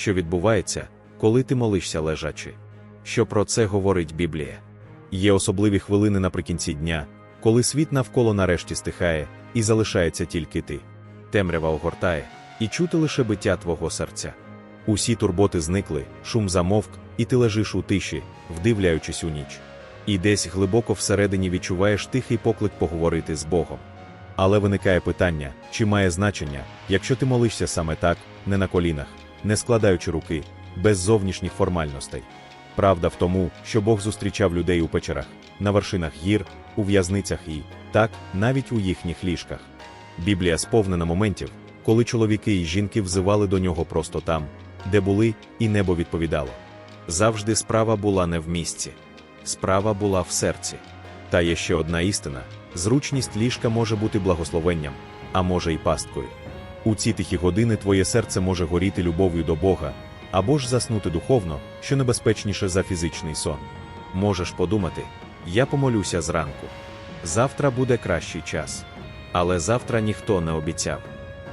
що відбувається, коли ти молишся лежачи. Що про це говорить Біблія? Є особливі хвилини наприкінці дня, коли світ навколо нарешті стихає, і залишається тільки ти. Темрява огортає, і чути лише биття твого серця. Усі турботи зникли, шум замовк, і ти лежиш у тиші, вдивляючись у ніч. І десь глибоко всередині відчуваєш тихий поклик поговорити з Богом. Але виникає питання, чи має значення, якщо ти молишся саме так, не на колінах, не складаючи руки, без зовнішніх формальностей. Правда в тому, що Бог зустрічав людей у печерах, на вершинах гір, у в'язницях і, так, навіть у їхніх ліжках. Біблія сповнена моментів, коли чоловіки і жінки взивали до нього просто там, де були, і небо відповідало. Завжди справа була не в місці, справа була в серці. Та є ще одна істина: зручність ліжка може бути благословенням, а може й пасткою. У ці тихі години твоє серце може горіти любов'ю до Бога, або ж заснути духовно, що небезпечніше за фізичний сон. Можеш подумати, я помолюся зранку. Завтра буде кращий час. Але завтра ніхто не обіцяв.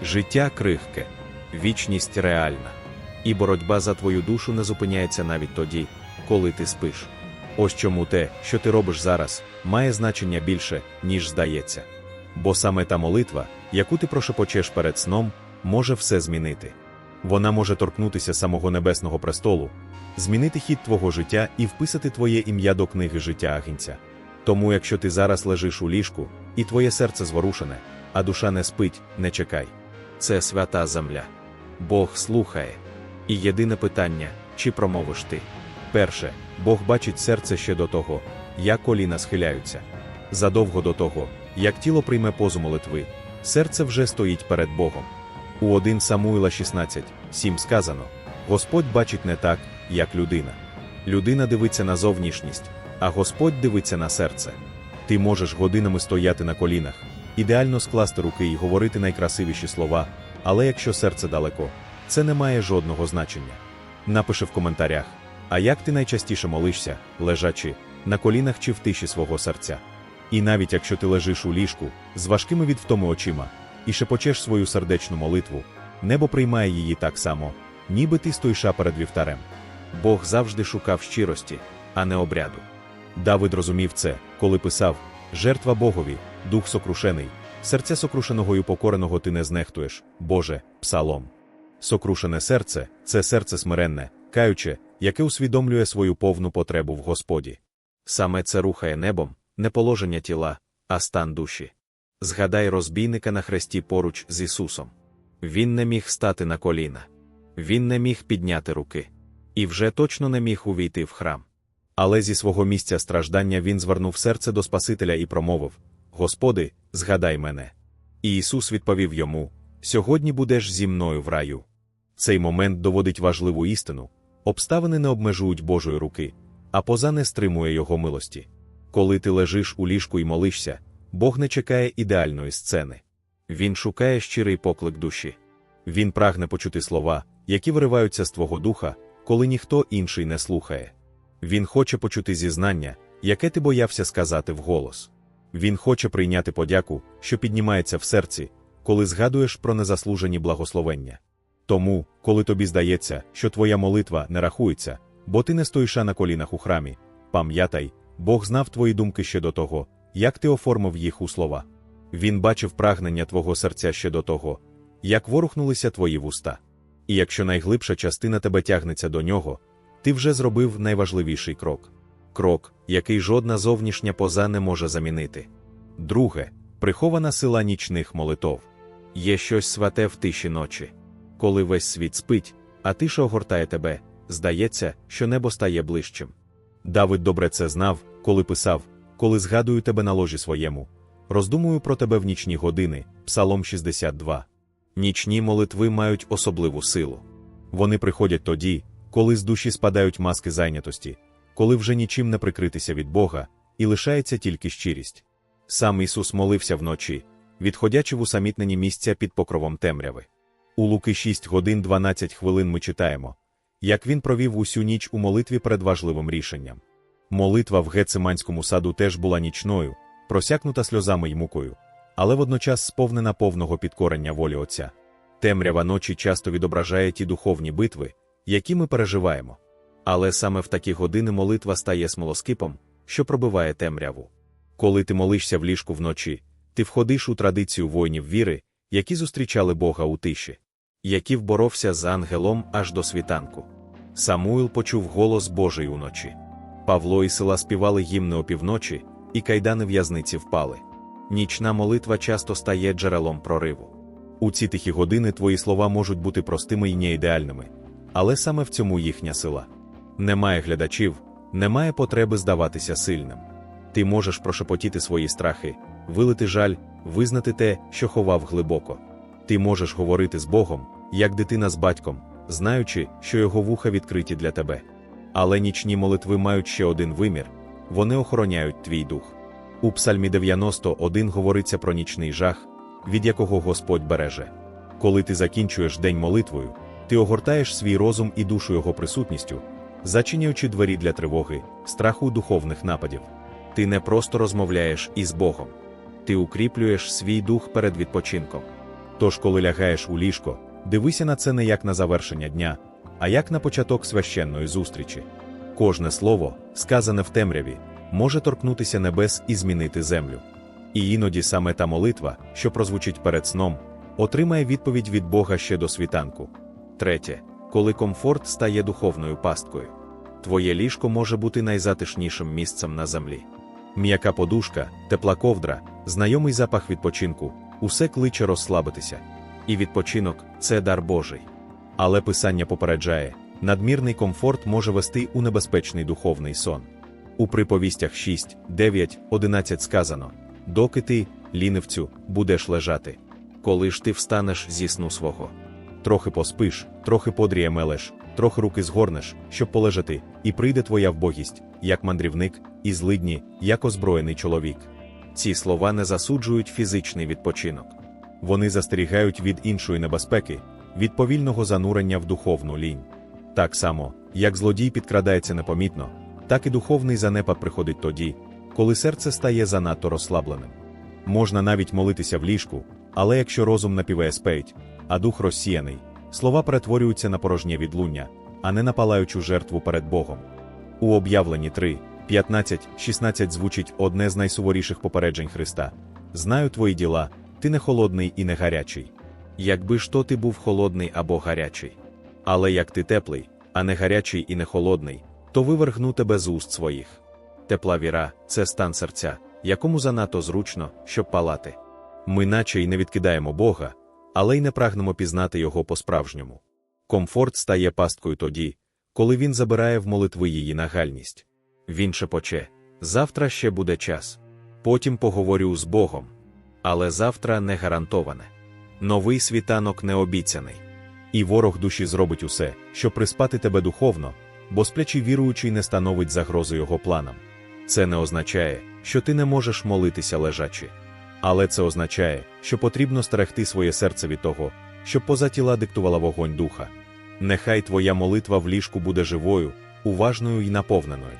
Життя крихке, вічність реальна. І боротьба за твою душу не зупиняється навіть тоді, коли ти спиш. Ось чому те, що ти робиш зараз, має значення більше, ніж здається. Бо саме та молитва, яку ти прошепочеш перед сном, може все змінити. Вона може торкнутися самого небесного престолу, змінити хід твого життя і вписати твоє ім'я до книги життя агінця. Тому, якщо ти зараз лежиш у ліжку, і твоє серце зворушене, а душа не спить, не чекай. Це свята земля. Бог слухає. І єдине питання, чи промовиш ти. Перше, Бог бачить серце ще до того, як коліна схиляються. Задовго до того, як тіло прийме позу молитви, серце вже стоїть перед Богом. У 1 Самуїла 16, 7 сказано: Господь бачить не так, як людина. Людина дивиться на зовнішність, а Господь дивиться на серце. Ти можеш годинами стояти на колінах, ідеально скласти руки і говорити найкрасивіші слова, але якщо серце далеко, це не має жодного значення. Напиши в коментарях, а як ти найчастіше молишся, лежачи, на колінах чи в тиші свого серця. І навіть якщо ти лежиш у ліжку з важкими від втоми очима і шепочеш свою сердечну молитву, небо приймає її так само, ніби ти стоїша перед вівтарем. Бог завжди шукав щирості, а не обряду. Давид розумів це, коли писав: Жертва Богові, дух сокрушений, серця сокрушеного й упокореного ти не знехтуєш, Боже, псалом. Сокрушене серце це серце смиренне, каюче, яке усвідомлює свою повну потребу в Господі. Саме це рухає небом, не положення тіла, а стан душі. Згадай розбійника на хресті поруч з Ісусом. Він не міг стати на коліна, він не міг підняти руки, і вже точно не міг увійти в храм. Але зі свого місця страждання він звернув серце до Спасителя і промовив: Господи, згадай мене. І Ісус відповів йому: Сьогодні будеш зі мною в раю. Цей момент доводить важливу істину: обставини не обмежують Божої руки, а поза не стримує Його милості. Коли ти лежиш у ліжку і молишся, Бог не чекає ідеальної сцени. Він шукає щирий поклик душі. Він прагне почути слова, які вириваються з твого духа, коли ніхто інший не слухає. Він хоче почути зізнання, яке ти боявся сказати вголос. Він хоче прийняти подяку, що піднімається в серці, коли згадуєш про незаслужені благословення. Тому, коли тобі здається, що твоя молитва не рахується, бо ти не стоїша на колінах у храмі, пам'ятай, Бог знав твої думки ще до того, як ти оформив їх у слова. Він бачив прагнення твого серця ще до того, як ворухнулися твої вуста. І якщо найглибша частина тебе тягнеться до нього, ти вже зробив найважливіший крок крок, який жодна зовнішня поза не може замінити. Друге, прихована сила нічних молитов. Є щось святе в тиші ночі. Коли весь світ спить, а тиша огортає тебе, здається, що небо стає ближчим. Давид добре це знав, коли писав, коли згадую тебе на ложі своєму. Роздумую про тебе в нічні години, Псалом 62. Нічні молитви мають особливу силу. Вони приходять тоді, коли з душі спадають маски зайнятості, коли вже нічим не прикритися від Бога, і лишається тільки щирість. Сам Ісус молився вночі, відходячи в усамітнені місця під покровом темряви. У Луки 6 годин 12 хвилин ми читаємо, як він провів усю ніч у молитві перед важливим рішенням. Молитва в Гециманському саду теж була нічною, просякнута сльозами й мукою, але водночас сповнена повного підкорення волі Отця. Темрява ночі часто відображає ті духовні битви, які ми переживаємо. Але саме в такі години молитва стає смолоскипом, що пробиває темряву. Коли ти молишся в ліжку вночі, ти входиш у традицію воїнів віри, які зустрічали Бога у тиші, які вборовся з ангелом аж до світанку. Самуїл почув голос Божий уночі. Павло і села співали гімни опівночі, і кайдани в'язниці впали. Нічна молитва часто стає джерелом прориву. У ці тихі години твої слова можуть бути простими і не ідеальними, але саме в цьому їхня сила. Немає глядачів, немає потреби здаватися сильним. Ти можеш прошепотіти свої страхи, вилити жаль, визнати те, що ховав глибоко. Ти можеш говорити з Богом, як дитина з батьком, знаючи, що його вуха відкриті для тебе. Але нічні молитви мають ще один вимір вони охороняють твій дух. У Псальмі 91 говориться про нічний жах, від якого Господь береже. Коли ти закінчуєш день молитвою, ти огортаєш свій розум і душу його присутністю, зачиняючи двері для тривоги, страху духовних нападів. Ти не просто розмовляєш із Богом, ти укріплюєш свій дух перед відпочинком. Тож, коли лягаєш у ліжко, дивися на це не як на завершення дня, а як на початок священної зустрічі. Кожне слово, сказане в темряві, може торкнутися небес і змінити землю. І іноді саме та молитва, що прозвучить перед сном, отримає відповідь від Бога ще до світанку. Третє, коли комфорт стає духовною пасткою. Твоє ліжко може бути найзатишнішим місцем на землі. М'яка подушка, тепла ковдра, знайомий запах відпочинку, усе кличе розслабитися. І відпочинок це дар Божий. Але писання попереджає, надмірний комфорт може вести у небезпечний духовний сон. У приповістях 6, 9, 11 сказано: доки ти, лінивцю, будеш лежати, коли ж ти встанеш зі сну свого. Трохи поспиш, трохи подріє мелеш, трохи руки згорнеш, щоб полежати, і прийде твоя вбогість, як мандрівник, і злидні, як озброєний чоловік. Ці слова не засуджують фізичний відпочинок. Вони застерігають від іншої небезпеки, від повільного занурення в духовну лінь. Так само, як злодій підкрадається непомітно, так і духовний занепад приходить тоді, коли серце стає занадто розслабленим. Можна навіть молитися в ліжку, але якщо розум напіває спеють, а дух розсіяний, слова перетворюються на порожнє відлуння, а не на палаючу жертву перед Богом. У об'явленні 3, 15, 16 звучить одне з найсуворіших попереджень Христа: Знаю твої діла, ти не холодний і не гарячий. Якби ж то ти був холодний або гарячий. Але як ти теплий, а не гарячий і не холодний, то вивергну тебе з уст своїх. Тепла віра це стан серця, якому занадто зручно, щоб палати. Ми наче й не відкидаємо Бога, але й не прагнемо пізнати Його по-справжньому. Комфорт стає пасткою тоді, коли він забирає в молитви її нагальність. Він шепоче завтра ще буде час. Потім поговорю з Богом. Але завтра не гарантоване. Новий світанок не обіцяний. І ворог душі зробить усе, щоб приспати тебе духовно, бо сплячий віруючий не становить загрозу його планам. Це не означає, що ти не можеш молитися лежачи. Але це означає, що потрібно стерегти своє серце від того, щоб поза тіла диктувала вогонь духа. Нехай твоя молитва в ліжку буде живою, уважною і наповненою.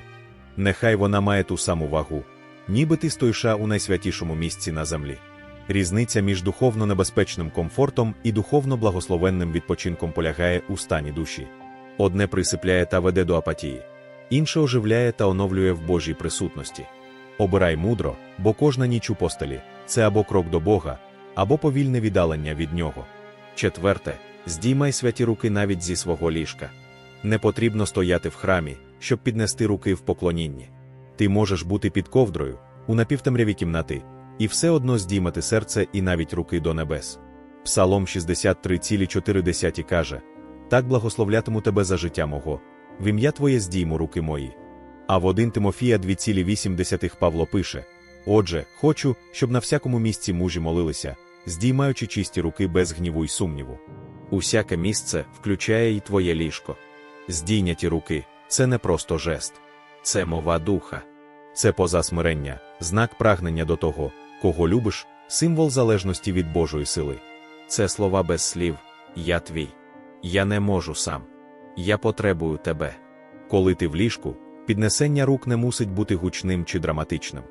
Нехай вона має ту саму вагу, ніби ти стоїша у найсвятішому місці на землі. Різниця між духовно небезпечним комфортом і духовно благословенним відпочинком полягає у стані душі. Одне присипляє та веде до апатії, інше оживляє та оновлює в Божій присутності. Обирай мудро, бо кожна ніч у постелі це або крок до Бога, або повільне віддалення від нього. Четверте, здіймай святі руки навіть зі свого ліжка. Не потрібно стояти в храмі, щоб піднести руки в поклонінні. Ти можеш бути під ковдрою, у напівтемряві кімнати, і все одно здіймати серце і навіть руки до небес. Псалом 63,4 каже: Так благословлятиму тебе за життя мого, в ім'я Твоє здійму руки мої. А в 1 Тимофія 2,8 Павло пише: Отже, хочу, щоб на всякому місці мужі молилися, здіймаючи чисті руки без гніву й сумніву. Усяке місце включає й твоє ліжко. Здійняті руки це не просто жест, це мова духа, це поза смирення, знак прагнення до того, кого любиш, символ залежності від Божої сили. Це слова без слів, я твій. Я не можу сам. Я потребую тебе. Коли ти в ліжку, піднесення рук не мусить бути гучним чи драматичним.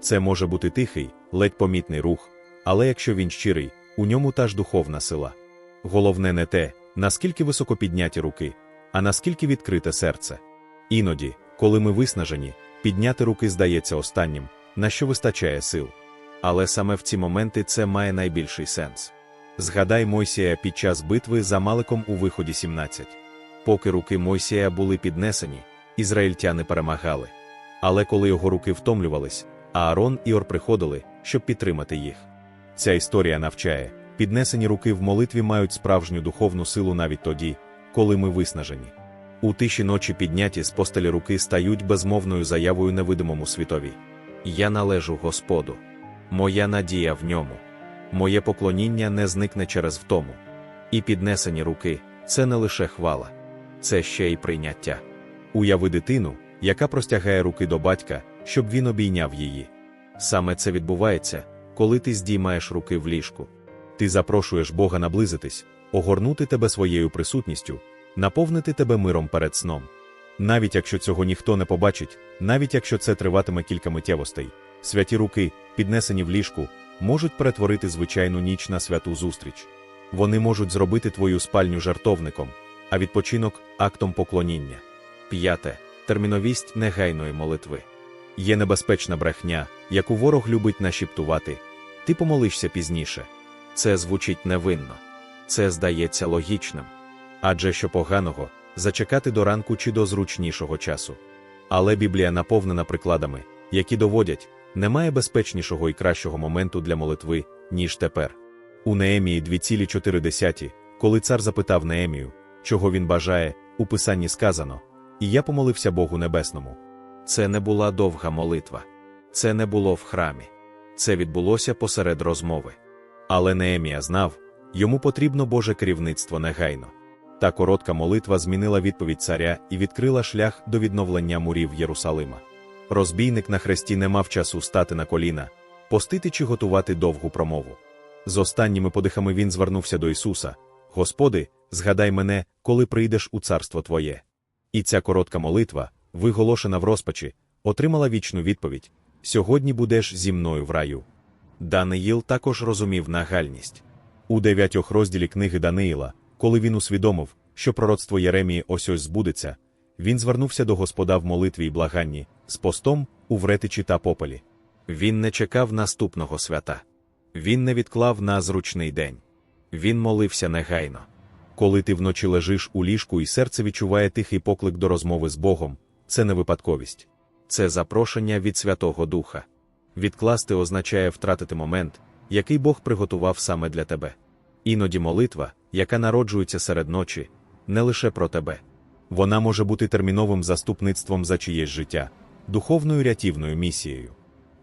Це може бути тихий, ледь помітний рух, але якщо він щирий, у ньому та ж духовна сила. Головне не те, наскільки високо підняті руки, а наскільки відкрите серце. Іноді, коли ми виснажені, підняти руки здається останнім, на що вистачає сил. Але саме в ці моменти це має найбільший сенс. Згадай Мойсія під час битви за Маликом у виході 17. Поки руки Мойсія були піднесені, ізраїльтяни перемагали. Але коли його руки втомлювались, Аарон і Ор приходили, щоб підтримати їх. Ця історія навчає, піднесені руки в молитві мають справжню духовну силу навіть тоді, коли ми виснажені. У тиші ночі підняті з постелі руки стають безмовною заявою невидимому світові. Я належу Господу. Моя надія в ньому. Моє поклоніння не зникне через втому. І піднесені руки це не лише хвала, це ще й прийняття. Уяви дитину, яка простягає руки до батька, щоб він обійняв її. Саме це відбувається, коли ти здіймаєш руки в ліжку. Ти запрошуєш Бога наблизитись, огорнути тебе своєю присутністю, наповнити тебе миром перед сном. Навіть якщо цього ніхто не побачить, навіть якщо це триватиме кілька миттєвостей, святі руки, піднесені в ліжку, можуть перетворити звичайну ніч на святу зустріч. Вони можуть зробити твою спальню жартовником, а відпочинок актом поклоніння. П'яте терміновість негайної молитви. Є небезпечна брехня, яку ворог любить нашіптувати. Ти помолишся пізніше. Це звучить невинно, це здається логічним. Адже що поганого зачекати до ранку чи до зручнішого часу. Але Біблія наповнена прикладами, які доводять, немає безпечнішого і кращого моменту для молитви, ніж тепер. У Неемії 2,4, коли цар запитав Неемію, чого він бажає, у писанні сказано, і я помолився Богу Небесному. Це не була довга молитва, це не було в храмі, це відбулося посеред розмови. Але Неемія знав, йому потрібно Боже керівництво негайно. Та коротка молитва змінила відповідь царя і відкрила шлях до відновлення мурів Єрусалима. Розбійник на хресті не мав часу стати на коліна, постити чи готувати довгу промову. З останніми подихами він звернувся до Ісуса: Господи, згадай мене, коли прийдеш у царство Твоє. І ця коротка молитва, виголошена в розпачі, отримала вічну відповідь: Сьогодні будеш зі мною в раю. Даниїл також розумів нагальність. У дев'ятьох розділі книги Даниїла, коли він усвідомив, що пророцтво Єремії ось ось збудеться, він звернувся до Господа в молитві й благанні, з постом, у вретичі та попелі. Він не чекав наступного свята. Він не відклав на зручний день. Він молився негайно. Коли ти вночі лежиш у ліжку і серце відчуває тихий поклик до розмови з Богом, це не випадковість. Це запрошення від Святого Духа. Відкласти означає втратити момент, який Бог приготував саме для тебе. Іноді молитва, яка народжується серед ночі, не лише про тебе. Вона може бути терміновим заступництвом за чиєсь життя, духовною рятівною місією.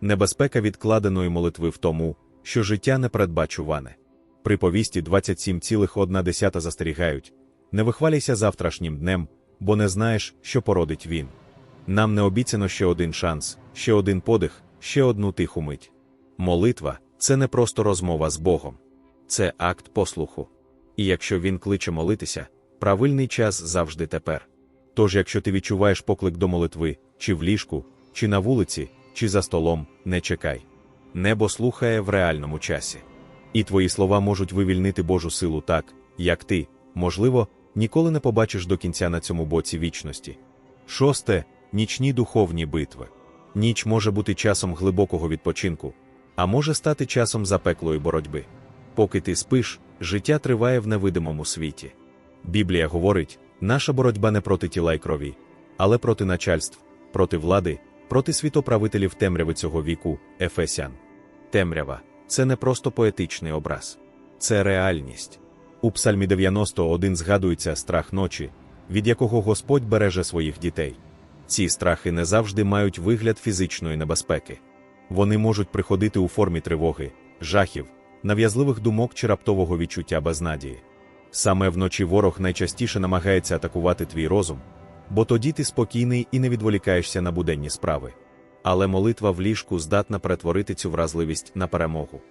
Небезпека відкладеної молитви в тому, що життя не передбачуване. При повісті 27,1 застерігають не вихваляйся завтрашнім днем, бо не знаєш, що породить він. Нам не обіцяно ще один шанс, ще один подих, ще одну тиху мить. Молитва це не просто розмова з Богом, це акт послуху. І якщо він кличе молитися, правильний час завжди тепер. Тож, якщо ти відчуваєш поклик до молитви, чи в ліжку, чи на вулиці, чи за столом, не чекай. Небо слухає в реальному часі. І твої слова можуть вивільнити Божу силу так, як ти, можливо, ніколи не побачиш до кінця на цьому боці вічності. Шосте нічні духовні битви. Ніч може бути часом глибокого відпочинку, а може стати часом запеклої боротьби. Поки ти спиш, життя триває в невидимому світі. Біблія говорить, наша боротьба не проти тіла й крові, але проти начальств, проти влади, проти світоправителів темряви цього віку, Ефесян. Темрява це не просто поетичний образ, це реальність. У Псальмі 91 згадується страх ночі, від якого Господь береже своїх дітей. Ці страхи не завжди мають вигляд фізичної небезпеки. Вони можуть приходити у формі тривоги, жахів, нав'язливих думок чи раптового відчуття безнадії. Саме вночі ворог найчастіше намагається атакувати твій розум, бо тоді ти спокійний і не відволікаєшся на буденні справи. Але молитва в ліжку здатна перетворити цю вразливість на перемогу.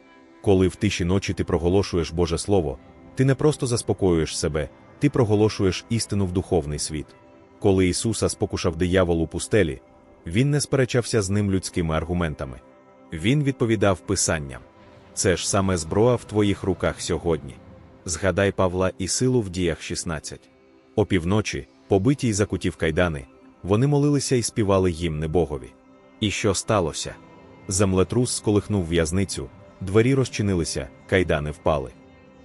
Коли в тиші ночі ти проголошуєш Боже Слово, ти не просто заспокоюєш себе, ти проголошуєш істину в духовний світ. Коли Ісуса спокушав диявол у пустелі, Він не сперечався з ним людськими аргументами. Він відповідав Писанням. Це ж саме зброя в твоїх руках сьогодні. Згадай Павла і силу в діях 16. Опівночі, Побиті й закуті в кайдани, вони молилися і співали гімни Богові. І що сталося? Землетрус сколихнув в'язницю, двері розчинилися, кайдани впали.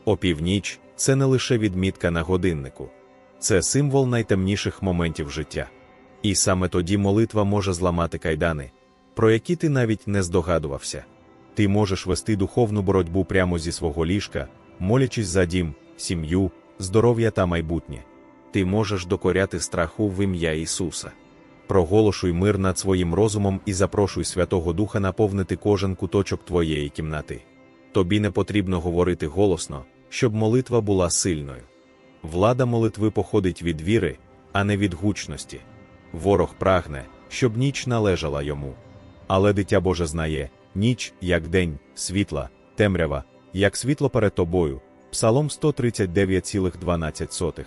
Опівніч це не лише відмітка на годиннику, це символ найтемніших моментів життя. І саме тоді молитва може зламати кайдани, про які ти навіть не здогадувався. Ти можеш вести духовну боротьбу прямо зі свого ліжка, молячись за дім, сім'ю, здоров'я та майбутнє. Ти можеш докоряти страху в ім'я Ісуса. Проголошуй мир над своїм розумом і запрошуй Святого Духа наповнити кожен куточок твоєї кімнати. Тобі не потрібно говорити голосно, щоб молитва була сильною. Влада молитви походить від віри, а не від гучності. Ворог прагне, щоб ніч належала йому. Але дитя Боже знає ніч, як день, світла, темрява, як світло перед тобою. Псалом 139,12.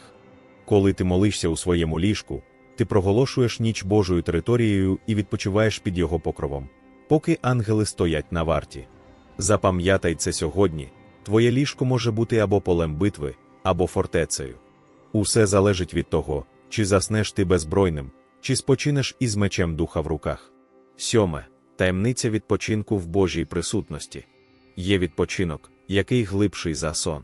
Коли ти молишся у своєму ліжку, ти проголошуєш ніч Божою територією і відпочиваєш під його покровом, поки ангели стоять на варті. Запам'ятай це сьогодні, твоє ліжко може бути або полем битви, або фортецею. Усе залежить від того, чи заснеш ти беззбройним, чи спочинеш із мечем духа в руках. Сьоме таємниця відпочинку в Божій присутності. Є відпочинок, який глибший за сон.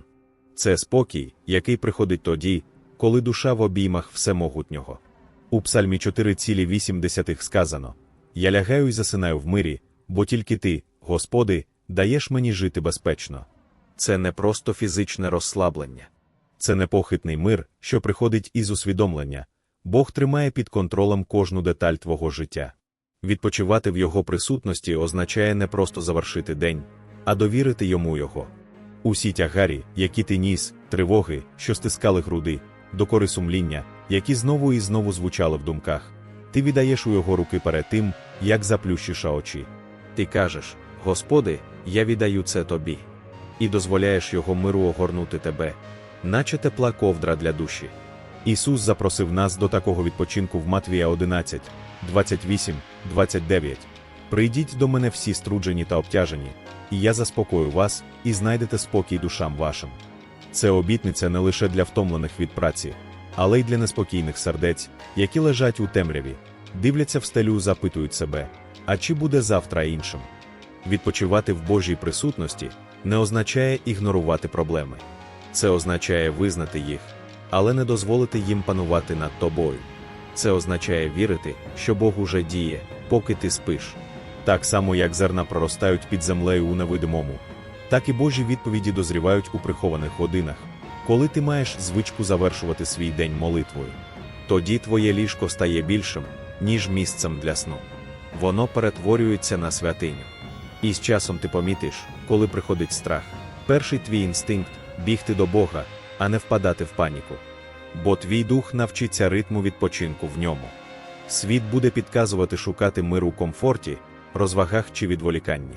Це спокій, який приходить тоді, коли душа в обіймах всемогутнього. У Псальмі 4,8 сказано: Я лягаю і засинаю в мирі, бо тільки ти, Господи, даєш мені жити безпечно. Це не просто фізичне розслаблення, це непохитний мир, що приходить із усвідомлення. Бог тримає під контролем кожну деталь твого життя. Відпочивати в його присутності означає не просто завершити день, а довірити йому його. Усі тягарі, які ти ніс, тривоги, що стискали груди, докори сумління, які знову і знову звучали в думках, ти віддаєш у його руки перед тим, як заплющиш очі. Ти кажеш: Господи, я віддаю це тобі, і дозволяєш його миру огорнути тебе, наче тепла ковдра для душі. Ісус запросив нас до такого відпочинку в Матвія 11, 28, 29. Прийдіть до мене всі струджені та обтяжені, і я заспокою вас, і знайдете спокій душам вашим. Це обітниця не лише для втомлених від праці, але й для неспокійних сердець, які лежать у темряві, дивляться в стелю, запитують себе, а чи буде завтра іншим? Відпочивати в Божій присутності не означає ігнорувати проблеми. Це означає визнати їх, але не дозволити їм панувати над тобою. Це означає вірити, що Бог уже діє, поки ти спиш. Так само, як зерна проростають під землею у невидимому, так і Божі відповіді дозрівають у прихованих годинах, коли ти маєш звичку завершувати свій день молитвою. Тоді твоє ліжко стає більшим, ніж місцем для сну. Воно перетворюється на святиню. І з часом ти помітиш, коли приходить страх. Перший твій інстинкт бігти до Бога, а не впадати в паніку. Бо твій дух навчиться ритму відпочинку в ньому. Світ буде підказувати шукати мир у комфорті, розвагах чи відволіканні.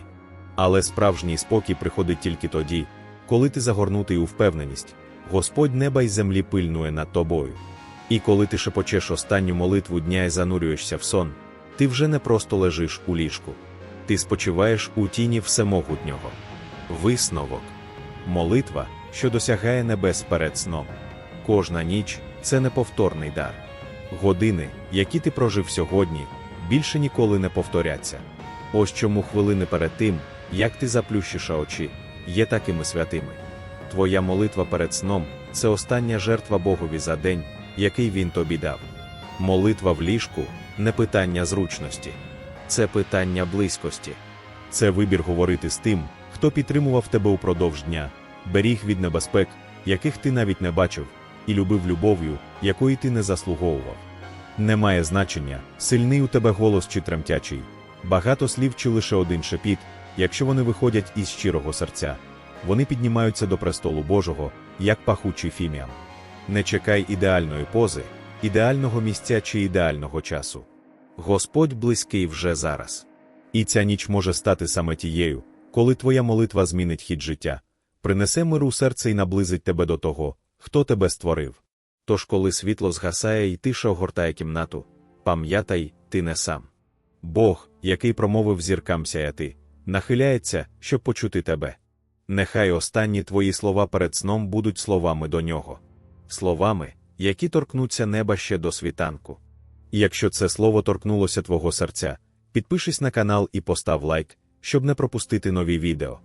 Але справжній спокій приходить тільки тоді, коли ти загорнутий у впевненість, Господь неба й землі пильнує над тобою. І коли ти шепочеш останню молитву дня і занурюєшся в сон, ти вже не просто лежиш у ліжку, ти спочиваєш у тіні всемогутнього. Висновок молитва, що досягає небес перед сном. Кожна ніч це неповторний дар. Години, які ти прожив сьогодні, більше ніколи не повторяться. Ось чому хвилини перед тим, як ти заплющиш очі, є такими святими. Твоя молитва перед сном це остання жертва Богові за день, який він тобі дав. Молитва в ліжку не питання зручності, це питання близькості. Це вибір говорити з тим, хто підтримував тебе упродовж дня, беріг від небезпек, яких ти навіть не бачив, і любив любов'ю, якої ти не заслуговував. Немає значення, сильний у тебе голос чи тремтячий, багато слів чи лише один шепіт, якщо вони виходять із щирого серця. Вони піднімаються до престолу Божого, як пахучий фіміам. Не чекай ідеальної пози, ідеального місця чи ідеального часу. Господь близький вже зараз. І ця ніч може стати саме тією, коли твоя молитва змінить хід життя, принесе миру серце і наблизить тебе до того, хто тебе створив. Тож, коли світло згасає і тиша огортає кімнату, пам'ятай, ти не сам. Бог, який промовив зіркам сяяти, нахиляється, щоб почути тебе. Нехай останні твої слова перед сном будуть словами до нього, словами, які торкнуться неба ще до світанку. Якщо це слово торкнулося твого серця, підпишись на канал і постав лайк, щоб не пропустити нові відео.